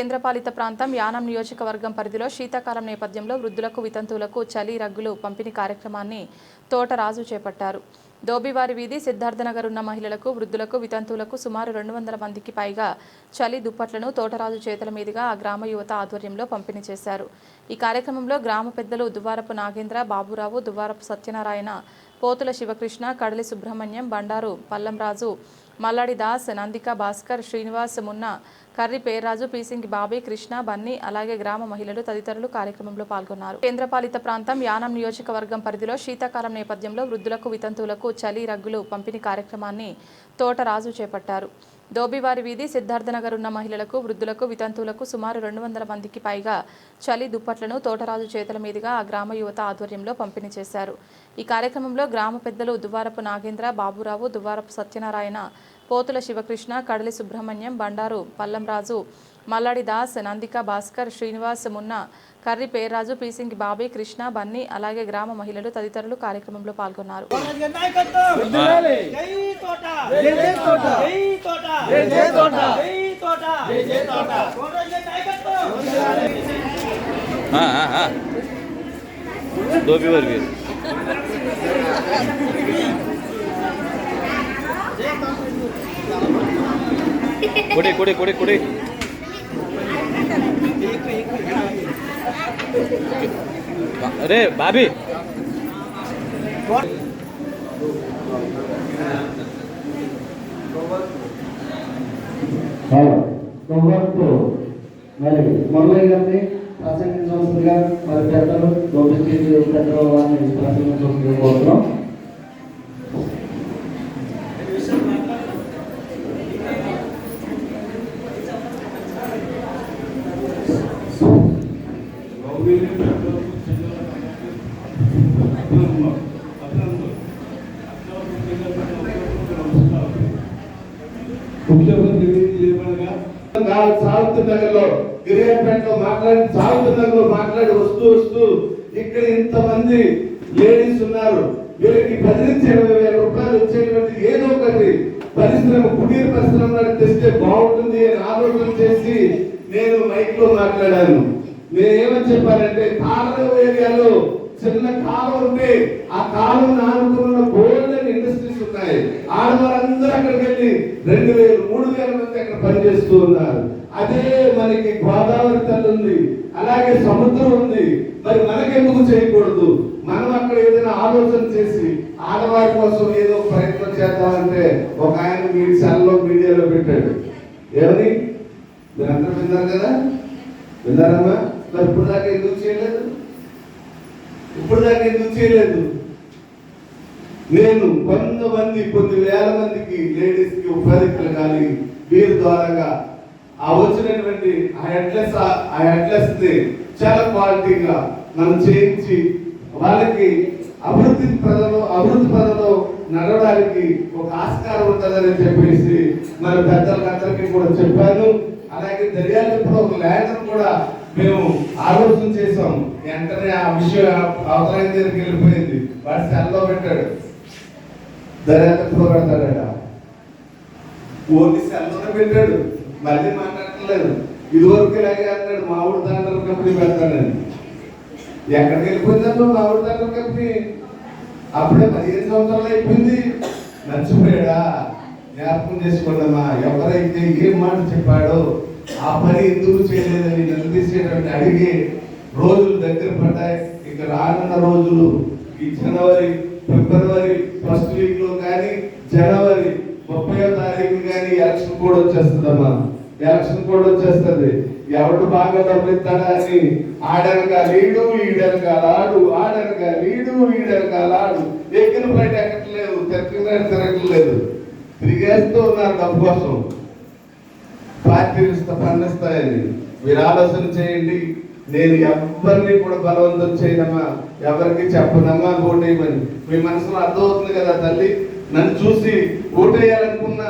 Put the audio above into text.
కేంద్రపాలిత ప్రాంతం యానం నియోజకవర్గం పరిధిలో శీతాకాలం నేపథ్యంలో వృద్ధులకు వితంతువులకు చలి రగ్గులు పంపిణీ కార్యక్రమాన్ని తోటరాజు చేపట్టారు. దోబివారి వీధి సిద్ధార్థనగర్ ఉన్న మహిళలకు వృద్ధులకు వితంతువులకు సుమారు రెండు వందల మందికి పైగా చలి దుప్పట్లను తోటరాజు చేతుల మీదుగా ఆ గ్రామ యువత ఆధ్వర్యంలో పంపిణీ చేశారు. ఈ కార్యక్రమంలో గ్రామ పెద్దలు దువ్వారపు నాగేంద్ర బాబురావు దువ్వారపు సత్యనారాయణ పోతుల శివకృష్ణ కడలి సుబ్రహ్మణ్యం బండారు పల్లంరాజు మల్లాడి దాస్ నందిక భాస్కర్ శ్రీనివాస్ మున్న కర్రి పేర్రాజు పీసింగి బాబీ కృష్ణ బన్నీ అలాగే గ్రామ మహిళలు తదితరులు కార్యక్రమంలో పాల్గొన్నారు. కేంద్రపాలిత ప్రాంతం యానం నియోజకవర్గం పరిధిలో శీతాకాలం నేపథ్యంలో వృద్ధులకు వితంతువులకు చలి రగ్గులు పంపిణీ కార్యక్రమాన్ని తోటరాజు చేపట్టారు. దోబివారి వీధి సిద్ధార్థనగర్ ఉన్న మహిళలకు వృద్ధులకు వితంతువులకు సుమారు రెండు వందల మందికి పైగా చలి దుప్పట్లను తోటరాజు చేతుల మీదుగా ఆ గ్రామ యువత ఆధ్వర్యంలో పంపిణీ చేశారు. ఈ కార్యక్రమంలో గ్రామ పెద్దలు దువ్వారపు నాగేంద్ర బాబురావు దువ్వారపు సత్యనారాయణ పోతుల శివకృష్ణ కడలి సుబ్రహ్మణ్యం బండారు పల్లంరాజు మల్లాడి దాస్ నందిక భాస్కర్ శ్రీనివాస్ మున్న కర్రి పేర్రాజు పీసింగి బాబీ కృష్ణ బన్నీ అలాగే గ్రామ మహిళలు తదితరులు కార్యక్రమంలో పాల్గొన్నారు. రాజకీయ నాయకత్వం ಕೊಡಿ ಕೊಡಿ ಕೊಡಿ ಕೊಡಿ ಅರೇ ಬಾಬಿ గవర్నమెంట్ మరి మొదలయ్య గారిని ప్రసంగించవలసిందిగా మరి పెద్దలు గోపిస్తీ పెద్దలు వారిని ప్రసంగించవలసిందిగా కోరుతున్నాం ముఖ్యమంత్రి ఏమనగా సాగుతు నగర్లో గిరియాపేటలో మాట్లాడి సాగుతు నగర్లో మాట్లాడి వస్తూ వస్తూ ఇక్కడ ఇంతమంది లేడీస్ ఉన్నారు. వీళ్ళకి పది నుంచి ఇరవై వేల రూపాయలు వచ్చేటువంటి ఏదో ఒకటి పరిశ్రమ కుటీర పరిశ్రమ తెస్తే బాగుంటుంది అని ఆలోచన చేసి నేను మైక్లో మాట్లాడాను. నేను ఏమని చెప్పానంటే కాలువ ఏరియాలో చిన్న కాలం ఉంటే ఆ కాలం ఆనుకున్న గోల్డెన్ ఇండస్ట్రీస్ ఉన్నాయి. ఆడవారందరూ అక్కడికి వెళ్ళి రెండు వేలు మూడు వేల మంది అక్కడ పనిచేస్తూ ఉన్నారు. అదే మనకి గోదావరి తల్లి ఉంది. అలాగే సముద్రం ఉంది. మరి మనకెందుకు చేయకూడదు? మనం అక్కడ ఏదైనా ఆలోచన చేసి ఆడవారి కోసం ఏదో ప్రయత్నం చేద్దామంటే ఒక ఆయన మీ సెల్లో మీడియాలో పెట్టాడు. ఏమని? మీరందరూ విన్నారు కదా? విన్నారమ్మా? మరి ఇప్పుడు దాకా ఎందుకు చేయలేదు? ఇప్పుడు దాకా ఎందుకు చేయలేదు? నేను కొంతమంది కొన్ని వేల మందికి లేడీస్కి ఉపాధి కలగాలి వీరి ద్వారాగా ఆ వచ్చినటువంటి ఆ అడ్రస్ ఆ అడ్రస్ చాలా క్వాలిటీగా మనం చేయించి వాళ్ళకి అభివృద్ధి పదంలో అభివృద్ధి పదంలో నడవడానికి ఒక ఆస్కారం ఉంటుందని చెప్పేసి మన పెద్దలకందరికీ కూడా చెప్పాను. అలాగే దర్యాప్తులో ఒక ల్యాండర్ కూడా మేము ఆలోచన చేసాం వెంటనే ఆ విషయం అవసరం దగ్గరికి వెళ్ళిపోయింది. వాడు సెల్లో పెట్టాడు. దర్యాప్తులో పెడతాడట ఓన్లీ సెల్లోనే పెట్టాడు. మళ్ళీ మాట్లాడలేదు ఇదివరకు ఇలాగే అన్నాడు మా ఊరు దాంట్లో కంపెనీ పెడతాడని. ఎక్కడికి వెళ్ళిపోయిందమ్మా ఊరు దాంట్లో కంపెనీ? అప్పుడే పదిహేను సంవత్సరాలు అయిపోయింది. నచ్చిపోయాడా జ్ఞాపకం చేసుకోండమ్మా. ఎవరైతే ఏం మాట చెప్పాడో ఆ పని ఎందుకు చేయలేదని నిలదీసేటువంటి అడిగే రోజులు దగ్గర పడ్డాయి. ఇక రానున్న రోజులు ఈ జనవరి ఫిబ్రవరి ఫస్ట్ వీక్లో కానీ జనవరి ముప్పై తారీఖు కానీ ఎలక్షన్ కూడా వచ్చేస్తుందమ్మా. ఎలక్షన్ కూడా వచ్చేస్తుంది. ఎవడు బాగా డబ్బులిస్తాడా అని ఆడనక లీడు ఈడనక ఆడు ఆడనక లీడు ఈడనక ఆడు. ఎక్కిన బయట ఎక్కట్లేదు తిరగలేదు తిరగట్లేదు. తిరిగేస్తూ ఉన్నారు డబ్బు కోసం. పార్టీలు ఇస్తా మీరు ఆలోచన చేయండి. నేను ఎవరిని కూడా బలవంతం చేయనమ్మా. ఎవరికి చెప్పనమ్మా ఓటేయమని మీ మనసులో అర్థమవుతుంది కదా తల్లి? నన్ను చూసి ఓటేయాలనుకున్నా